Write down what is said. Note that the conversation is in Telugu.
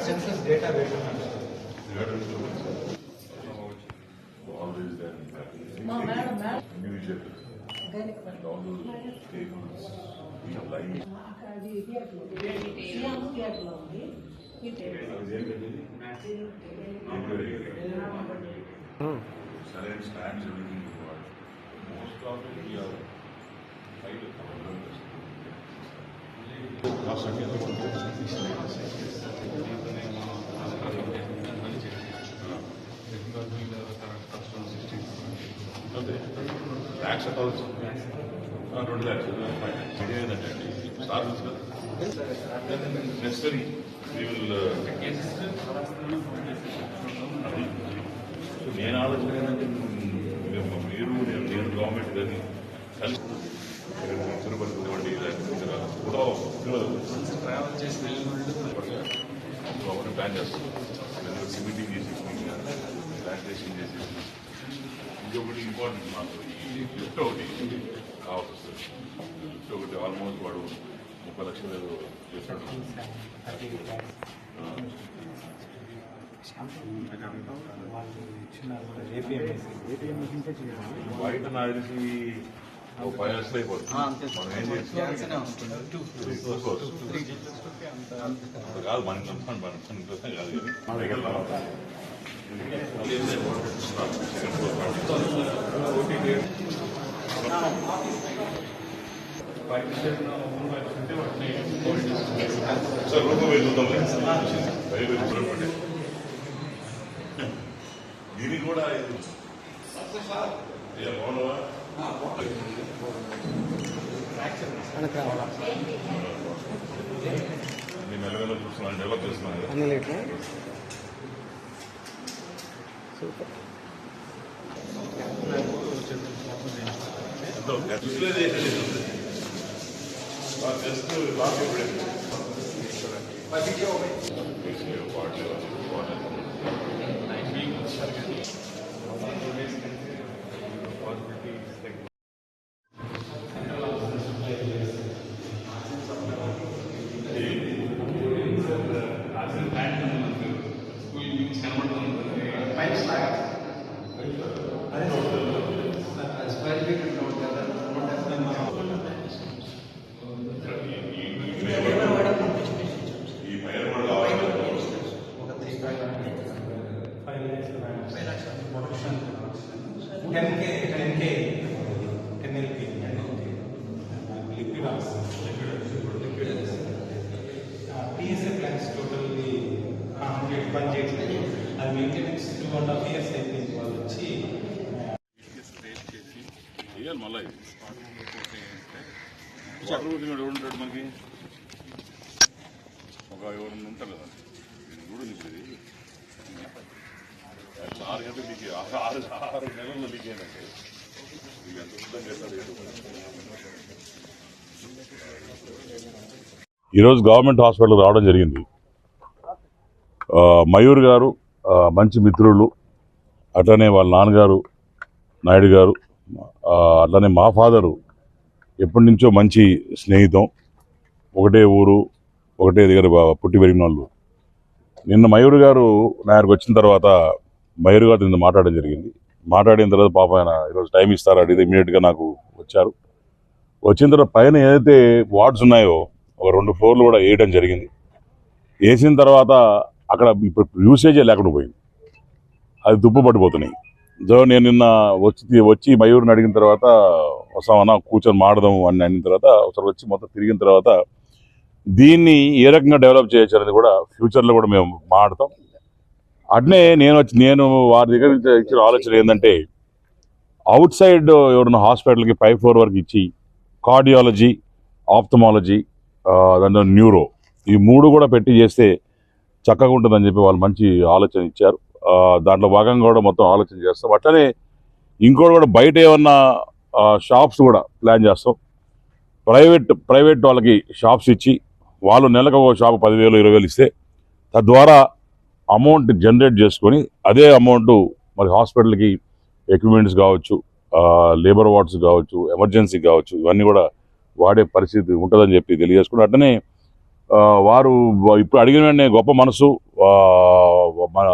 census data Always there. Individual. And all those tables, you of tax అకాల్స్ రెండు ల్యాక్స్ ఐడియా ఏంటంటే సార్ నెసరీ అది నేను ఆలోచన ఏంటంటే మీరు నేను గవర్నమెంట్ కానీ కలిసి గవర్నమెంట్ ప్లాన్ చేస్తాం మీటింగ్ చేసి ప్లాంటేషన్ చేసేసి ఇంకొకటి ఇంపార్టెంట్ మాకు ఈ లిఫ్ట్ ఒకటి కావాల్సి వస్తుంది లిఫ్ట్ ఒకటి ఆల్మోస్ట్ వాడు ముప్పై లక్షలు చేస్తాడు బయట నాకు కాదు మన సార్ రూపం వెళ్తున్నాం దీనికి కూడా ఇది అన్ని లీటర్ చేసేది జస్ట్ లాక్ ఇవ్వలేదు ఈ పైన కూడా కావాలి ten K ten K ten LP liquid TSA plans totally hundred one చేయట్లేదు అది maintenance two and half years అయిపోయింది. వాళ్ళు వచ్చి మళ్ళీ ఎవడు ఉంటాడు మనకి ఒక ఎవరు ఉంటారు కదా ఇది కూడా నీకు ఇది అట్లా మీకు ఆరు ఆరు ఆరు నెలలు లీక్ అయిందంటే ఎంత సిద్ధం చేస్తారు ఈరోజు గవర్నమెంట్ హాస్పిటల్ రావడం జరిగింది. మయూర్ గారు మంచి మిత్రులు అట్లనే వాళ్ళ నాన్నగారు నాయుడు గారు అట్లనే మా ఫాదరు ఎప్పటి నుంచో మంచి స్నేహితం. ఒకటే ఊరు ఒకటే దగ్గర పుట్టి పెరిగిన వాళ్ళు. నిన్న మయూర్ గారు నా వచ్చిన తర్వాత మయూర్ గారితో నిన్న మాట్లాడడం జరిగింది. మాట్లాడిన తర్వాత పాప ఆయన ఈరోజు టైం ఇస్తారు అడిగితే ఇమీడియట్గా నాకు వచ్చారు. వచ్చిన తర్వాత పైన ఏదైతే వార్డ్స్ ఉన్నాయో ఒక రెండు ఫ్లోర్లు కూడా వేయడం జరిగింది. వేసిన తర్వాత అక్కడ ఇప్పుడు యూసేజే లేకుండా పోయింది. అది దుప్పు పడిపోతున్నాయి. సో నేను నిన్న వచ్చి వచ్చి మయూర్ని అడిగిన తర్వాత వస్తామన్నా కూర్చొని మాడదాం అని అడిగిన తర్వాత ఒకసారి వచ్చి మొత్తం తిరిగిన తర్వాత దీన్ని ఏ రకంగా డెవలప్ చేయొచ్చు అనేది కూడా ఫ్యూచర్లో కూడా మేము మాడతాం అట్నే నేను వచ్చి నేను వారి దగ్గర నుంచి ఇచ్చిన ఆలోచన ఏంటంటే అవుట్ సైడ్ ఎవరైనా హాస్పిటల్కి ఫైవ్ ఫోర్ వరకు ఇచ్చి కార్డియాలజీ ఆప్థమాలజీ దాంట్లో న్యూరో ఈ మూడు కూడా పెట్టి చేస్తే చక్కగా ఉంటుందని చెప్పి వాళ్ళు మంచి ఆలోచన ఇచ్చారు. దాంట్లో భాగంగా కూడా మొత్తం ఆలోచన చేస్తాం. అట్లనే ఇంకోటి కూడా బయట ఏమన్నా షాప్స్ కూడా ప్లాన్ చేస్తాం. ప్రైవేట్ ప్రైవేట్ వాళ్ళకి షాప్స్ ఇచ్చి వాళ్ళు నెలకు ఒక షాప్ పదివేలు ఇరవై వేలు ఇస్తే తద్వారా అమౌంట్ జనరేట్ చేసుకొని అదే అమౌంట్ మరి హాస్పిటల్కి ఎక్విప్మెంట్స్ కావచ్చు లేబర్ వార్డ్స్ కావచ్చు ఎమర్జెన్సీ కావచ్చు ఇవన్నీ కూడా వాడే పరిస్థితి ఉంటుందని చెప్పి తెలియజేసుకుని అట్లనే వారు ఇప్పుడు అడిగిన వెంటనే గొప్ప మనసు మన